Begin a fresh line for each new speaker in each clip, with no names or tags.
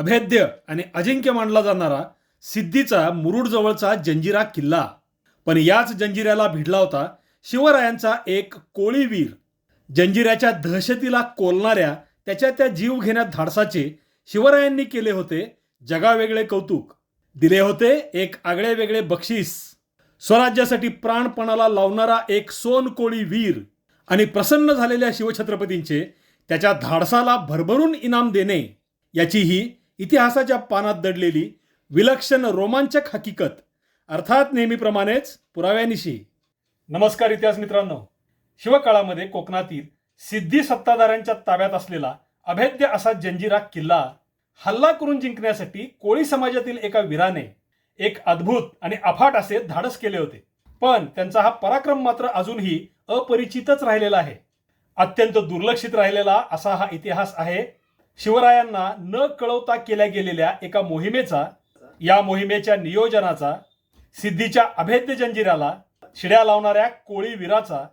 अभेद्य आणि अजिंक्य मानला जाणारा सिद्धीचा मुरुडजवळचा जंजिरा किल्ला. पण याच जंजिऱ्याला भिडला होता शिवरायांचा एक कोळीवीर. जंजिऱ्याच्या दहशतीला कोलणाऱ्या त्याच्या त्या जीव घेण्यात धाडसाचे शिवरायांनी केले होते जगावेगळे कौतुक. दिले होते एक आगळे वेगळे बक्षीस. स्वराज्यासाठी प्राणपणाला लावणारा एक सोन कोळी वीर आणि प्रसन्न झालेल्या शिवछत्रपतींचे त्याच्या धाडसाला भरभरून इनाम देणे याची ही इतिहासाच्या पानात दडलेली विलक्षण रोमांचक हकीकत अर्थात नेहमीप्रमाणेच पुराव्यानिशी. नमस्कार इतिहास मित्रांनो. शिवकाळामध्ये कोकणातील सिद्धी सत्ताधाऱ्यांच्या ताब्यात असलेला अभेद्य असा जंजिरा किल्ला हल्ला करून जिंकण्यासाठी कोळी समाजातील एका वीराने एक अद्भुत आणि अफाट असे धाडस केले होते. पण त्यांचा हा पराक्रम मात्र अजूनही अपरिचितच राहिलेला आहे. अत्यंत दुर्लक्षित राहिलेला असा हा इतिहास आहे शिवरायांना न कळवता केल्या गेलेल्या एका मोहिमेचा या मोहिमेच्या नियोजनाचा सिद्धीच्या अभेद्य जंजिराला शिड्या लावणाऱ्या कोळीवीराचा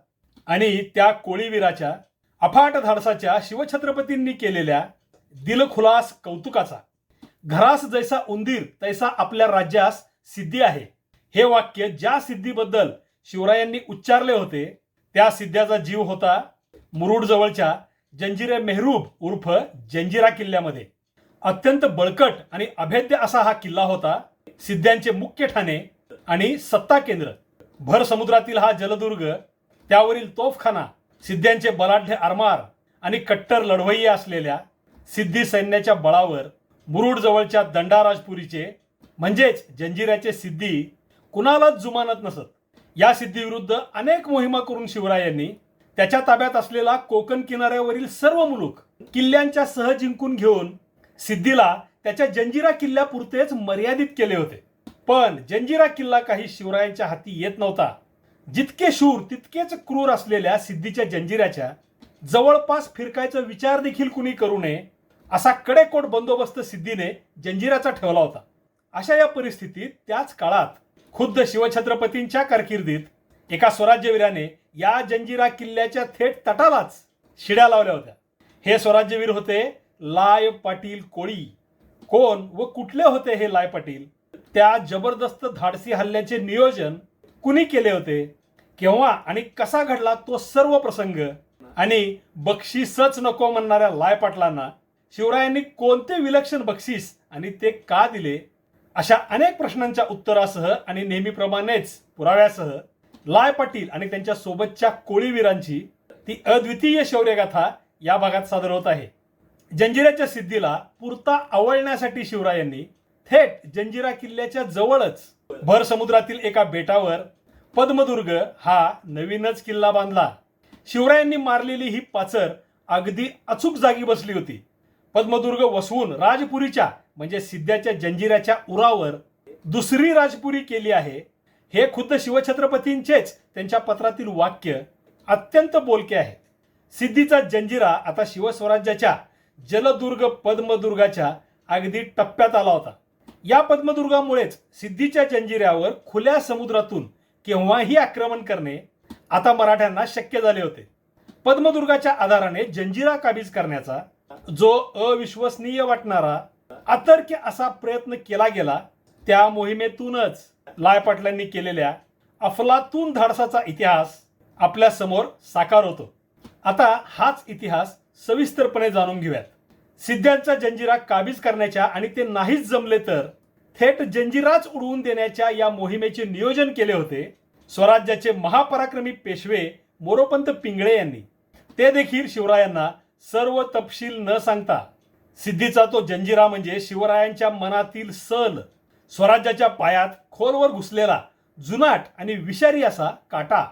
आणि त्या कोळीवीराच्या अफाट धाडसाच्या शिवछत्रपतींनी केलेल्या दिलखुलास कौतुकाचा. घरास जैसा उंदीर तैसा आपल्या राज्यास सिद्धी आहे. हे वाक्य ज्या सिद्धीबद्दल शिवरायांनी उच्चारले होते त्या सिद्ध्याचा जीव होता मुरुड जवळच्या जंजिरे मेहरूब उर्फ जंजिरा किल्ल्यामध्ये. अत्यंत बळकट आणि अभेद्य असा हा किल्ला होता सिद्ध्यांचे मुख्य ठाणे आणि सत्ता केंद्र. भर समुद्रातील हा जलदुर्ग त्यावरील तोफखाना सिद्ध्यांचे बलाढ्य आरमार आणि कट्टर लढवय्ये असलेल्या सिद्धी सैन्याच्या बळावर मुरुड जवळच्या दंडाराजपुरीचे म्हणजेच जंजिऱ्याचे सिद्धी कुणालाच जुमानत नसत. या सिद्धीविरुद्ध अनेक मोहिमा करून शिवरायांनी त्याच्या ताब्यात असलेला कोकण किनाऱ्यावरील सर्व मुलूक किल्ल्यांच्या सह जिंकून घेऊन सिद्धीला त्याच्या जंजिरा किल्ल्यापुरतेच मर्यादित केले होते. पण जंजिरा किल्ला काही शिवरायांच्या हाती येत नव्हता. जितके शूर तितकेच क्रूर असलेल्या सिद्धीच्या जंजिराच्या जवळपास फिरकायचा विचार देखील कुणी करू नये असा कडेकोट बंदोबस्त सिद्धीने जंजिराचा ठेवला होता. अशा या परिस्थितीत त्याच काळात खुद्द शिवछत्रपतींच्या कारकिर्दीत एका स्वराज्यवीराने या जंजिरा किल्ल्याच्या थेट तटालाच शिड्या लावल्या होत्या. हे स्वराज्यवीर होते लाय पाटील कोळी. कोण व कुठले होते हे लाय पाटील? त्या जबरदस्त धाडसी हल्ल्याचे नियोजन कुणी केले होते? केव्हा आणि कसा घडला तो सर्व प्रसंग? आणि बक्षीसच नको म्हणणाऱ्या लाय पाटलांना शिवरायांनी कोणते विलक्षण बक्षीस आणि ते का दिले? अशा अनेक प्रश्नांच्या उत्तरासह आणि नेहमीप्रमाणेच पुराव्यासह लाय पाटील आणि त्यांच्या सोबतच्या कोळीवीरांची ती अद्वितीय शौर्यगाथा या भागात सादर होत आहे. जंजिराच्या सिद्धीला पुरता आवळण्यासाठी शिवरायांनी थेट जंजिरा किल्ल्याच्या जवळच भर समुद्रातील एका बेटावर पद्मदुर्ग हा नवीनच किल्ला बांधला. शिवरायांनी मारलेली ही पाचर अगदी अचूक जागी बसली होती. पद्मदुर्ग वसवून राजपुरीच्या म्हणजे सिद्ध्याच्या जंजिराच्या उरावर दुसरी राजपुरी केली आहे. हे खुद्द शिवछत्रपतींचेच त्यांच्या पत्रातील वाक्य अत्यंत बोलके आहे सिद्धीचा जंजिरा आता शिवस्वराज्याच्या जलदुर्ग पद्मदुर्गाच्या अगदी टप्प्यात आला होता. या पद्मदुर्गामुळेच सिद्धीच्या जंजिऱ्यावर खुल्या समुद्रातून केव्हाही आक्रमण करणे आता मराठ्यांना शक्य झाले होते. पद्मदुर्गाच्या आधाराने जंजिरा काबीज करण्याचा जो अविश्वसनीय वाटणारा अतर्क्य असा प्रयत्न केला गेला त्या मोहिमेतूनच लाय पाटलांनी केलेल्या अफलातून धाडसाचा इतिहास आपल्यासमोर साकार होतो. आता हाच इतिहास सविस्तरपणे जाणून घेऊयात. सिद्ध्यांचा जंजिरा काबीज करण्याच्या आणि ते नाहीच जमले तर थेट जंजिराच उडवून देण्याच्या या मोहिमेचे नियोजन केले होते स्वराज्याचे महापराक्रमी पेशवे मोरोपंत पिंगळे यांनी. ते देखील शिवरायांना सर्व तपशील न सांगता. सिद्धीचा तो जंजिरा म्हणजे शिवरायांच्या मनातील सल. स्वराज्याच्या पायात खोलवर घुसलेला जुनाट आणि विषारी असा काटा.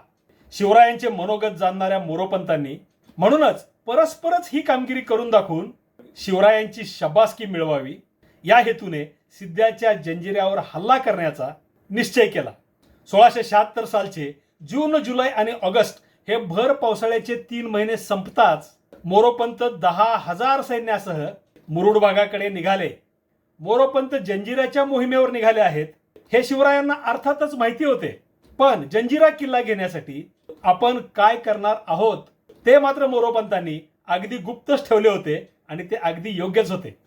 शिवरायांचे मनोगत जाणणाऱ्या मोरोपंतांनी म्हणूनच परस्परच ही कामगिरी करून दाखवून शिवरायांची शबासकी मिळवावी. या हेतूने सिद्ध्याच्या जंजिऱ्यावर हल्ला करण्याचा निश्चय केला. सोळाशे शहात्तर सालचे जून जुलै आणि ऑगस्ट हे भर पावसाळ्याचे तीन महिने संपताच मोरोपंत दहा हजार सैन्यासह मुरुड भागाकडे निघाले. मोरोपंत जंजिराच्या मोहिमेवर निघाले आहेत. हे शिवरायांना अर्थातच माहिती होते. पण जंजिरा किल्ला घेण्यासाठी आपण काय करणार आहोत? ते मात्र मोरोपंतांनी अगदी गुप्तच ठेवले होते आणि ते अगदी योग्यच होते.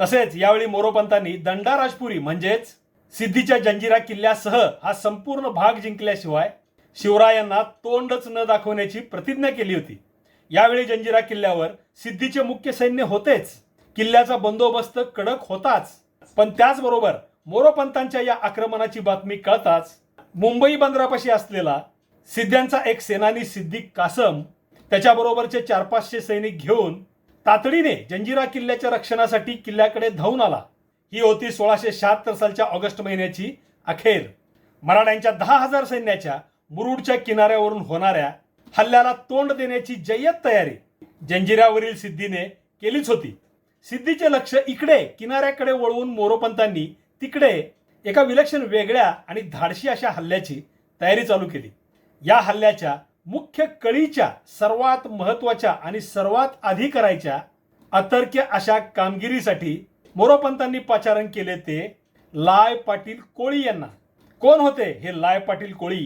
तसेच यावेळी मोरोपंतांनी दंडाराजपुरी म्हणजेच सिद्धीच्या जंजिरा किल्ल्यासह हा संपूर्ण भाग जिंकल्याशिवाय शिवरायांना तोंडच न दाखवण्याची प्रतिज्ञा केली होती. यावेळी जंजिरा किल्ल्यावर सिद्धीचे मुख्य सैन्य होतेच. किल्ल्याचा बंदोबस्त कडक होताच. पण त्याचबरोबर मोरोपंतांच्या या आक्रमणाची बातमी कळताच मुंबई बंदरापाशी असलेला सिद्ध्यांचा एक सेनानी सिद्दीक कासम त्याच्याबरोबरचे चार पाचशे सैनिक घेऊन तातडीने जंजिरा किल्ल्याच्या रक्षणासाठी किल्ल्याकडे धावून आला. ही होती सोळाशे शहात्तर सालच्या ऑगस्ट महिन्याची अखेर. मराठ्यांच्या दहा हजार सैन्याच्या मुरुडच्या किनाऱ्यावरून होणाऱ्या हल्ल्याला तोंड देण्याची जय्यत तयारी जंजिऱ्यावरील सिद्धीने केलीच होती. सिद्धीचे लक्ष इकडे किनाऱ्याकडे वळवून मोरोपंतांनी तिकडे एका विलक्षण वेगळ्या आणि धाडशी अशा हल्ल्याची तयारी चालू केली. या हल्ल्याच्या मुख्य कळीच्या सर्वात महत्त्वाच्या आणि सर्वात आधी करायच्या अतर्क्य अशा कामगिरीसाठी मोरोपंतांनी पाचारण केले ते लाय पाटील कोळी यांना. कोण होते हे लाय पाटील कोळी?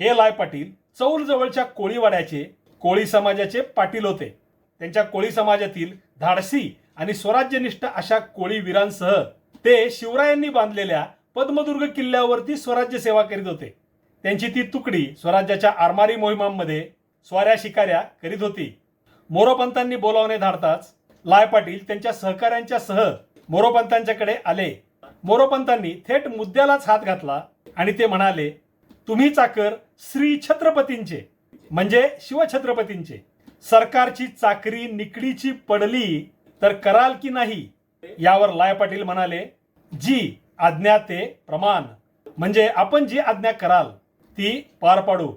हे लाय पाटील चौल जवळच्या कोळीवाड्याचे कोळी समाजाचे पाटील होते. त्यांच्या कोळी समाजातील धाडसी आणि स्वराज्यनिष्ठ अशा कोळीवीरांसह ते शिवरायांनी बांधलेल्या पद्मदुर्ग किल्ल्यावरती स्वराज्य सेवा करीत होते. त्यांची ती तुकडी स्वराज्याच्या आरमारी मोहिमांमध्ये स्वाऱ्या शिकाऱ्या करीत होती. मोरोपंतांनी बोलावणे धाडताच लाय पाटील त्यांच्या सहकाऱ्यांच्या सह मोरोपंतांच्याकडे आले. मोरोपंतांनी थेट मुद्द्यालाच हात घातला आणि ते म्हणाले तुम्ही चाकर श्री छत्रपतींचे म्हणजे शिवछत्रपतींचे. सरकारची चाकरी निकडीची पडली तर कराल की नाही यावर लाय पाटील म्हणाले जी आज्ञा ते प्रमाण. म्हणजे आपण जी आज्ञा कराल ती पार पाडू.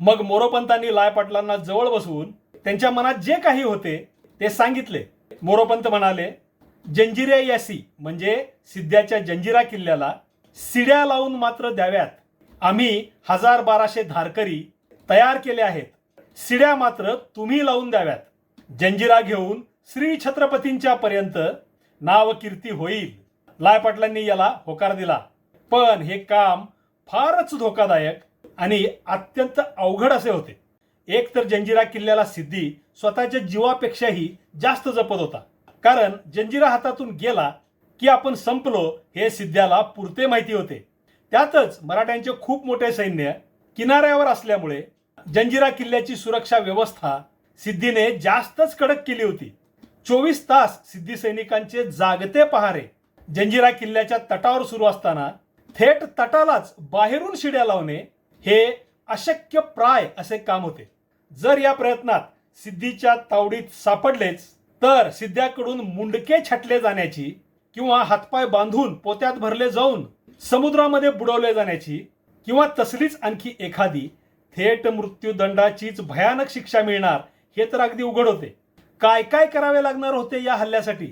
मग मोरोपंतांनी लाय पाटलांना जवळ बसवून त्यांच्या मनात जे काही होते ते सांगितले. मोरोपंत म्हणाले जंजिऱ्या यासी म्हणजे सिद्ध्याच्या जंजिरा किल्ल्याला सिड्या लावून मात्र द्याव्यात. आम्ही हजार बाराशे धारकरी तयार केले आहेत. सिड्या मात्र तुम्ही लावून द्याव्यात. जंजिरा घेऊन श्री छत्रपतींच्या पर्यंत नाव कीर्ती होईल. लाय पाटलांनी याला होकार दिला. पण हे काम फारच धोकादायक आणि अत्यंत अवघड असे होते. एक तर जंजिरा किल्ल्याला सिद्धी स्वतःच्या जीवापेक्षाही जास्त जपत होता. कारण जंजिरा हातातून गेला की आपण संपलो हे सिद्ध्याला पुरते माहिती होते. त्यातच मराठ्यांचे खूप मोठे सैन्य किनाऱ्यावर असल्यामुळे जंजिरा किल्ल्याची सुरक्षा व्यवस्था सिद्धीने जास्तच कडक केली होती. चोवीस तास सिद्धी सैनिकांचे जागते पहारे. जंजिरा किल्ल्याच्या तटावर सुरू असताना थेट तटालाच बाहेरून शिड्या लावणे हे अशक्य प्राय असे काम होते. जर या प्रयत्नात सिद्धीच्या तावडीत सापडलेच तर सिद्ध्याकडून मुंडके छाटले जाण्याची किंवा हातपाय बांधून पोत्यात भरले जाऊन समुद्रामध्ये बुडवले जाण्याची किंवा तसलीच आणखी एखादी थेट मृत्यूदंडाचीच भयानक शिक्षा मिळणार हे तर अगदी उघड होते. काय काय करावे लागणार होते या हल्ल्यासाठी?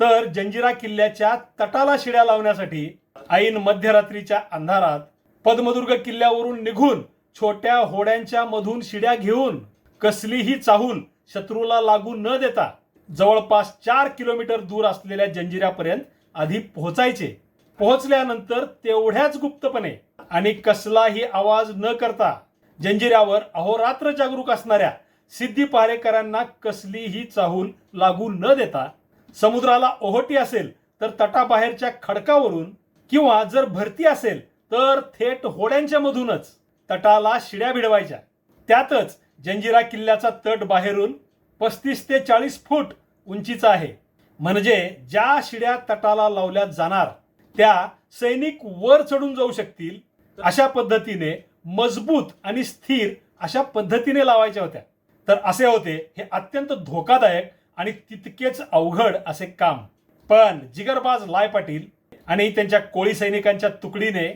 तर जंजिरा किल्ल्याच्या तटाला शिड्या लावण्यासाठी ऐन मध्यरात्रीच्या अंधारात पद्मदुर्ग किल्ल्यावरून निघून छोट्या होड्यांच्या मधून शिड्या घेऊन कसलीही चाहूल शत्रूला लागू न देता जवळपास चार किलोमीटर दूर असलेल्या जंजिऱ्यापर्यंत आधी पोहोचायचे. पोहोचल्यानंतर तेवढ्याच गुप्तपणे आणि कसलाही आवाज न करता जंजिऱ्यावर अहोरात्र जागरूक असणाऱ्या सिद्धी पारेकरांना कसलीही चाहूल लागू न देता समुद्राला ओहोटी असेल तर तटाबाहेरच्या खडकावरून किंवा जर भरती असेल तर थेट होड्यांच्या मधूनच तटाला शिड्या भिडवायच्या. त्यातच जंजिरा किल्ल्याचा तट बाहेरून पस्तीस ते चाळीस फूट उंचीचा आहे. म्हणजे ज्या शिड्या तटाला लावल्या जाणार त्या सैनिक वर चढून जाऊ शकतील अशा पद्धतीने मजबूत आणि स्थिर अशा पद्धतीने लावायच्या होत्या. तर असे होते. हे अत्यंत धोकादायक आणि तितकेच अवघड असे काम. पण जिगरबाज लाय पाटील आणि त्यांच्या कोळी सैनिकांच्या तुकडीने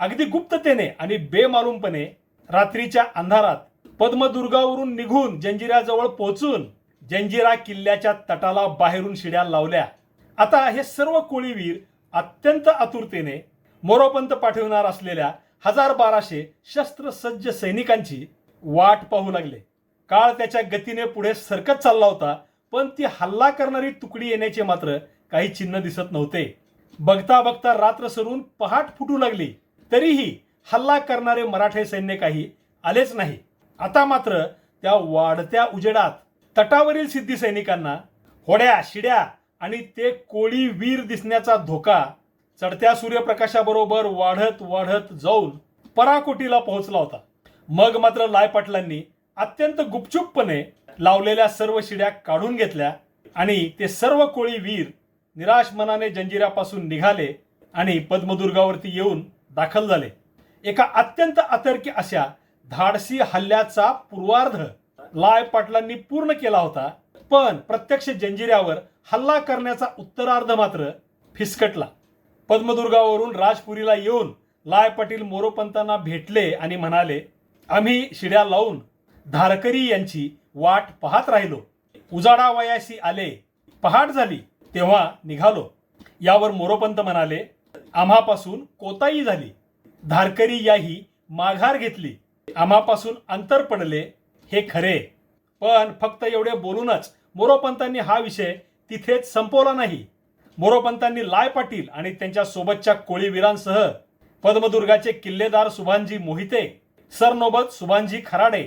अगदी गुप्ततेने आणि बेमालूमपणे रात्रीच्या अंधारात पद्मदुर्गावरून निघून जंजिराजवळ पोहोचून जंजिरा किल्ल्याच्या तटाला बाहेरून शिड्या लावल्या. आता हे सर्व कोळीवीर अत्यंत आतुरतेने मोरोपंत पाठवणार असलेल्या हजार बाराशे शस्त्रसज्ज सैनिकांची वाट पाहू लागले. काळ त्याच्या गतीने पुढे सरकत चालला होता पण ती हल्ला करणारी तुकडी येण्याचे मात्र काही चिन्ह दिसत नव्हते. बघता बघता रात्र सरून पहाट फुटू लागली तरीही हल्ला करणारे मराठे सैन्य काही आलेच नाही. आता मात्र त्या वाढत्या उजेडात तटावरील सिद्धी सैनिकांना होड्या शिड्या आणि ते कोळी वीर दिसण्याचा धोका चढत्या सूर्यप्रकाशाबरोबर वाढत वाढत जाऊन पराकोटीला पोहोचला होता. मग मात्र लायपाटलांनी अत्यंत गुपचूपपणे लावलेल्या सर्व शिड्या काढून घेतल्या आणि ते सर्व कोळी वीर निराश मनाने जंजिऱ्यापासून निघाले आणि पद्मदुर्गावरती येऊन दाखल झाले. एका अत्यंत अतर्की अशा धाडसी हल्ल्याचा पूर्वार्ध लाय पाटलांनी पूर्ण केला होता पण प्रत्यक्ष जंजिऱ्यावर हल्ला करण्याचा उत्तरार्ध मात्र फिसकटला. पद्मदुर्गावरून राजपुरीला येऊन लाय पाटील मोरोपंतांना भेटले आणि म्हणाले आम्ही शिड्या लावून धारकरी यांची वाट पाहत राहिलो. उजाडा वयाशी आले पहाट झाली तेव्हा निघालो. यावर मोरोपंत म्हणाले आम्हापासून कोताही झाली. धारकरी याही माघार घेतली. आम्हापासून अंतर पडले हे खरे. पण फक्त एवढे बोलूनच मोरोपंतांनी हा विषय तिथेच संपवला नाही. मोरोपंतांनी लाय पाटील आणि त्यांच्या सोबतच्या कोळीवीरांसह पद्मदुर्गाचे किल्लेदार सुभानजी मोहिते सरनोबत सुभानजी खराडे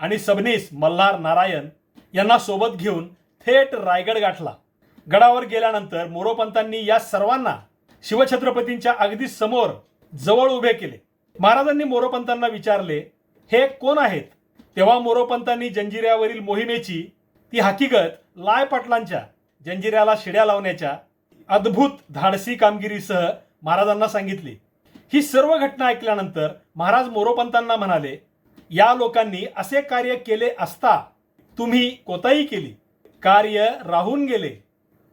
आणि सबनीस मल्हार नारायण यांना सोबत घेऊन थेट रायगड गाठला. गडावर गेल्यानंतर मोरोपंतांनी या सर्वांना शिवछत्रपतींच्या अगदी समोर जवळ उभे केले. महाराजांनी मोरोपंतांना विचारले हे कोण आहेत? तेव्हा मोरोपंतांनी जंजिऱ्यावरील मोहिमेची ती हकीकत लाय पाटलांच्या जंजिऱ्याला शिड्या लावण्याच्या अद्भुत धाडसी कामगिरीसह महाराजांना सांगितली. ही सर्व घटना ऐकल्यानंतर महाराज मोरोपंतांना म्हणाले या लोकांनी असे कार्य केले असता तुम्ही कोताही केली. कार्य राहून गेले.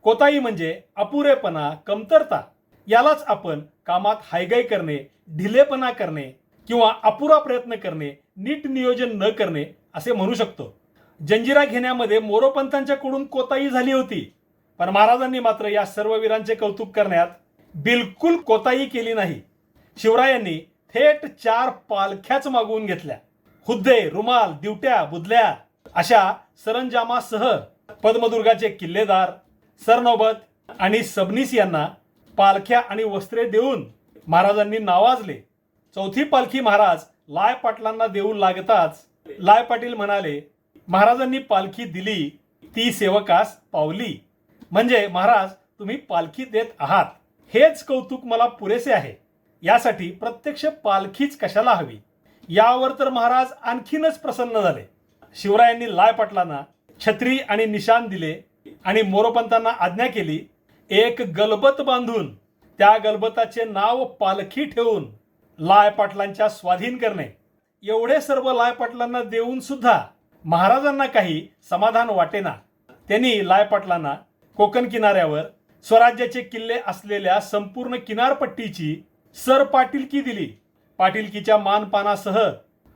कोताही म्हणजे अपुरेपणा कमतरता. यालाच आपण कामात हायगाई करणे ढिलेपणा करणे किंवा अपुरा प्रयत्न करणे नीट नियोजन न करणे असे म्हणू शकतो. जंजिरा घेण्यामध्ये मोरोपंतांच्याकडून कोताही झाली होती. पण महाराजांनी मात्र या सर्व वीरांचे कौतुक करण्यात बिलकुल कोताही केली नाही. शिवरायांनी थेट चार पालख्याच मागवून घेतल्या. हुद्दे रुमाल दिवट्या बुदल्या अशा सरंजामासह पद्मदुर्गाचे किल्लेदार सरनोबत आणि सबनीस यांना पालख्या आणि वस्त्रे देऊन महाराजांनी नावाजले. चौथी पालखी महाराज लाय पाटलांना देऊन लागताच लाय पाटील म्हणाले महाराजांनी पालखी दिली ती सेवकास पावली. म्हणजे महाराज तुम्ही पालखी देत आहात. हेच कौतुक मला पुरेसे आहे. यासाठी प्रत्यक्ष पालखीच कशाला हवी? यावर तर महाराज आणखीनच प्रसन्न झाले. शिवरायांनी लाय पाटलांना छत्री आणि निशान दिले आणि मोरोपंतांना आज्ञा केली एक गलबत बांधून त्या गलबताचे नाव पालखी ठेवून लाय पाटलांच्या स्वाधीन करणे. एवढे सर्व लाय पाटलांना देऊन सुद्धा महाराजांना काही समाधान वाटेना. त्यांनी लाय पाटलांना कोकण किनाऱ्यावर स्वराज्याचे किल्ले असलेल्या संपूर्ण किनारपट्टीची सरपाटीलकी दिली. पाटीलकीच्या मानपानासह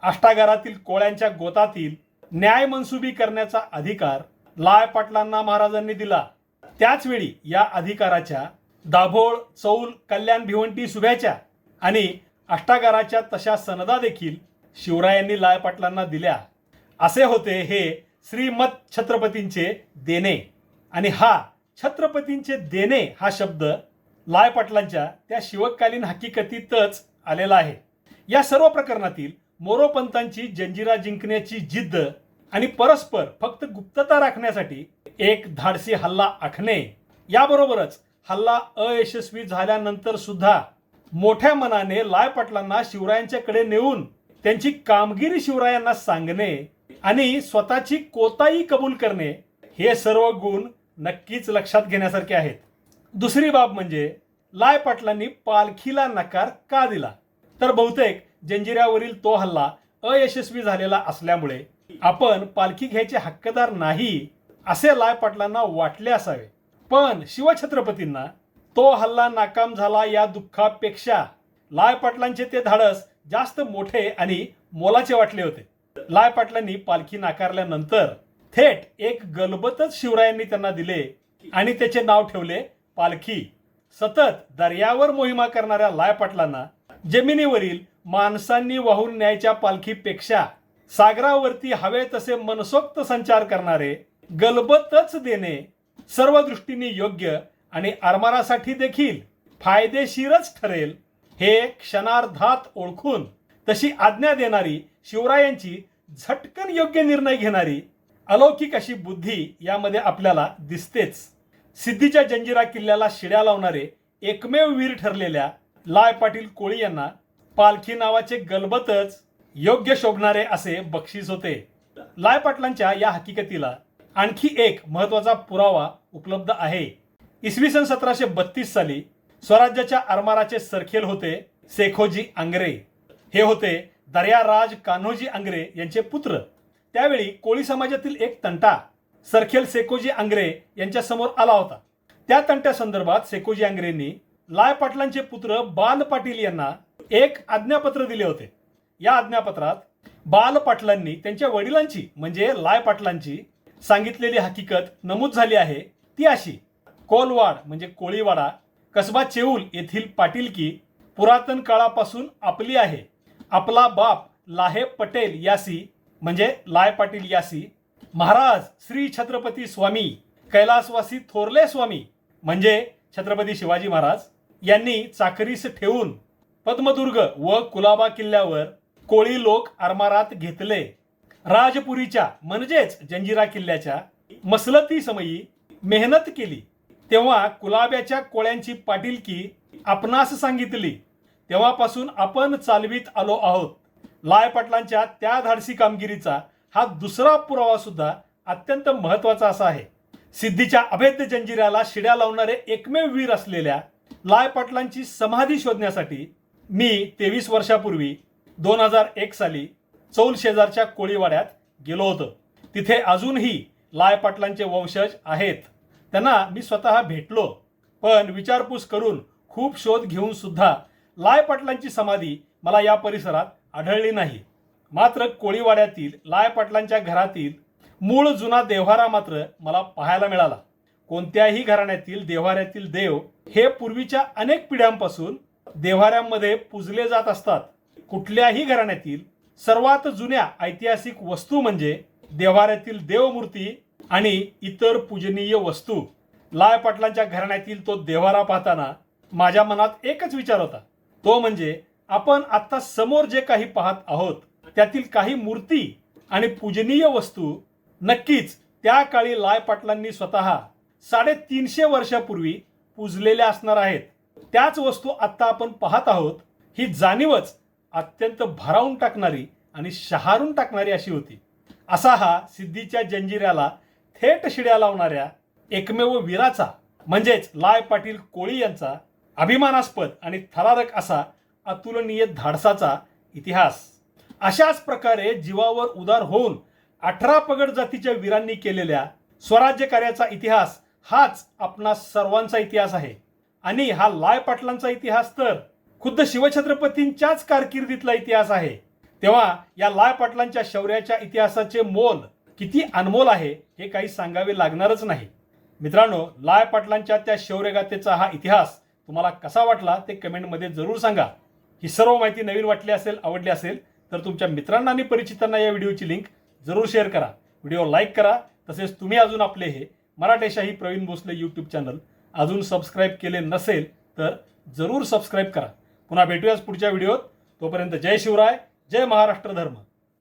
अष्टागारातील कोळ्यांच्या गोतातील न्याय मनसुबी करण्याचा अधिकार लाय पाटलांना महाराजांनी दिला. त्याचवेळी या अधिकाराच्या दाभोळ चौल कल्याण भिवंटी सुभ्याच्या आणि अष्टागाराच्या तशा सनदा देखील शिवरायांनी लाय पाटलांना दिल्या. असे होते हे श्रीमत छत्रपतींचे देणे. आणि हा छत्रपतींचे देणे हा शब्द लाय पाटलांच्या त्या शिवकालीन हकीकतीतच आलेला आहे. या सर्व प्रकरणातील मोरोपंतांची जंजिरा जिंकण्याची जिद्द आणि परस्पर फक्त गुप्तता राखण्यासाठी एक धाडसी हल्ला आखणे. याबरोबरच हल्ला अयशस्वी झाल्यानंतर सुद्धा मोठ्या मनाने लाय पाटलांना शिवरायांच्याकडे नेऊन त्यांची कामगिरी शिवरायांना सांगणे आणि स्वतःची कोताही कबूल करणे हे सर्व गुण नक्कीच लक्षात घेण्यासारखे आहेत. दुसरी बाब म्हणजे लाय पाटलांनी पालखीला नकार का दिला? तर बहुतेक जंजिऱ्यावरील तो हल्ला अयशस्वी झालेला असल्यामुळे आपण पालखी घ्यायचे हक्कदार नाही असे लाय पाटलांना वाटले असावे. पण शिवछत्रपतींना तो हल्ला नाकाम झाला या दुःखापेक्षा. लाय पाटलांचे ते धाडस जास्त मोठे आणि मोलाचे वाटले होते. लाय पाटलांनी पालखी नाकारल्यानंतर थेट एक गलबतच शिवरायांनी त्यांना दिले आणि त्याचे नाव ठेवले पालखी. सतत दर्यावर मोहिमा करणाऱ्या लाय पाटलांना जमिनीवरील माणसांनी वाहून न्यायच्या पालखीपेक्षा सागरावरती हवे तसे मनसोक्त संचार करणारे गलबतच देणे सर्व दृष्टीने योग्य आणि आरमारासाठी देखील फायदेशीरच ठरेल हे क्षणार्धात ओळखून तशी आज्ञा देणारी शिवरायांची झटकन योग्य निर्णय घेणारी अलौकिक अशी बुद्धी यामध्ये आपल्याला दिसतेच. सिद्धीच्या जंजिरा किल्ल्याला शिड्या लावणारे एकमेव वीर ठरलेल्या लाय पाटील कोळी यांना पालखी नावाचे गलबतच योग्य शोभणारे असे बक्षीस होते. लाय पाटलांच्या या हकीकतीला आणखी एक महत्त्वाचा पुरावा उपलब्ध आहे. इसवी सन सतराशे बत्तीस साली स्वराज्याच्या आरमाराचे सरखेल होते सेखोजी आंग्रे. हे होते दर्याराज कान्होजी आंग्रे यांचे पुत्र. त्यावेळी कोळी समाजातील एक तंटा सरखेल सेकोजी आंग्रे यांच्या समोर आला होता. त्या तंट्या संदर्भात सेकोजी आंग्रेंनी लाय पाटलांचे पुत्र बाल पाटील यांना एक आज्ञापत्र दिले होते. या आज्ञापत्रात बाल पाटलांनी त्यांच्या वडिलांची म्हणजे लाय पाटलांची सांगितलेली हकीकत नमूद झाली आहे. ती अशी कोलवाड म्हणजे कोळीवाडा कसबा चेऊल येथील पाटीलकी पुरातन काळापासून आपली आहे. आपला बाप लाहे पटेल यासी म्हणजे लाय पाटील यासी महाराज श्री छत्रपती स्वामी कैलासवासी थोरले स्वामी म्हणजे छत्रपती शिवाजी महाराज यांनी चाकरीस ठेवून पद्मदुर्ग व कुलाबा किल्ल्यावर कोळी लोक आरमारात घेतले. राजपुरीच्या म्हणजेच जंजिरा किल्ल्याच्या मसलती समयी मेहनत केली. तेव्हा कुलाब्याच्या कोळ्यांची पाटीलकी आपणास सांगितली. तेव्हापासून आपण चालवीत आलो आहोत. लाय पाटलांच्या त्या धाडसी कामगिरीचा हा दुसरा पुरावा सुद्धा अत्यंत महत्त्वाचा असा आहे. सिद्धीच्या अभेद्य जंजिराला शिड्या लावणारे एकमेव वीर असलेल्या लाय पाटलांची समाधी शोधण्यासाठी मी तेवीस वर्षापूर्वी दोन हजार एक साली चौल शेजारच्या कोळीवाड्यात गेलो होतो. तिथे अजूनही लाय पाटलांचे वंशज आहेत. त्यांना मी स्वतः भेटलो. पण विचारपूस करून खूप शोध घेऊन सुद्धा लाय पाटलांची समाधी मला या परिसरात आढळली नाही. मात्र कोळीवाड्यातील लाय पाटलांच्या घरातील मूळ जुना देव्हारा मात्र मला पाहायला मिळाला. कोणत्याही घराण्यातील देव्हाऱ्यातील देव हे पूर्वीच्या अनेक पिढ्यांपासून देव्हाऱ्यांमध्ये पूजले जात असतात. कुठल्याही घराण्यातील सर्वात जुन्या ऐतिहासिक वस्तू म्हणजे देव्हाऱ्यातील देवमूर्ती आणि इतर पूजनीय वस्तू. लाय पाटलांच्या घराण्यातील तो देव्हारा पाहताना माझ्या मनात एकच विचार होता. तो म्हणजे आपण आता समोर जे काही पाहत आहोत त्यातील काही मूर्ती आणि पूजनीय वस्तू नक्कीच त्या काळी लाय पाटलांनी स्वतः साडेतीनशे वर्षापूर्वी पूजलेल्या असणार आहेत. त्याच वस्तू आत्ता आपण पाहत आहोत. ही जाणीवच अत्यंत भारावून टाकणारी आणि शहारून टाकणारी अशी होती. असा हा सिद्धीच्या जंजिऱ्याला थेट शिड्या लावणाऱ्या एकमेव वीराचा म्हणजेच लाय पाटील कोळी यांचा अभिमानास्पद आणि थरारक असा अतुलनीय धाडसाचा इतिहास. अशाच प्रकारे जीवावर उदार होऊन अठरा पगड जातीच्या वीरांनी केलेल्या स्वराज्य कार्याचा इतिहास हाच आपणा सर्वांचा इतिहास आहे. आणि हा लाय पाटलांचा इतिहास तर खुद्द शिवछत्रपतींच्याच कारकिर्दीतला इतिहास आहे. तेव्हा या लाय पाटलांच्या शौर्याच्या इतिहासाचे मोल किती अनमोल आहे हे काही सांगावे लागणारच नाही. मित्रांनो लाय पाटलांच्या त्या शौर्यगाथेचा हा इतिहास तुम्हाला कसा वाटला ते कमेंटमध्ये जरूर सांगा. ही सर्व माहिती नवीन वाटली असेल आवडली असेल तर तुमच्या मित्रांना आणि परिचितांना या व्हिडिओची लिंक जरूर शेअर करा. व्हिडिओ लाईक करा तसेच तुम्ही अजून आपले हे मराठेशाही प्रवीण भोसले यूट्यूब चॅनल अजून सबस्क्राईब केले नसेल तर जरूर सबस्क्राईब करा. पुन्हा भेटूयाच पुढच्या व्हिडिओत तोपर्यंत जय शिवराय जय महाराष्ट्र धर्म.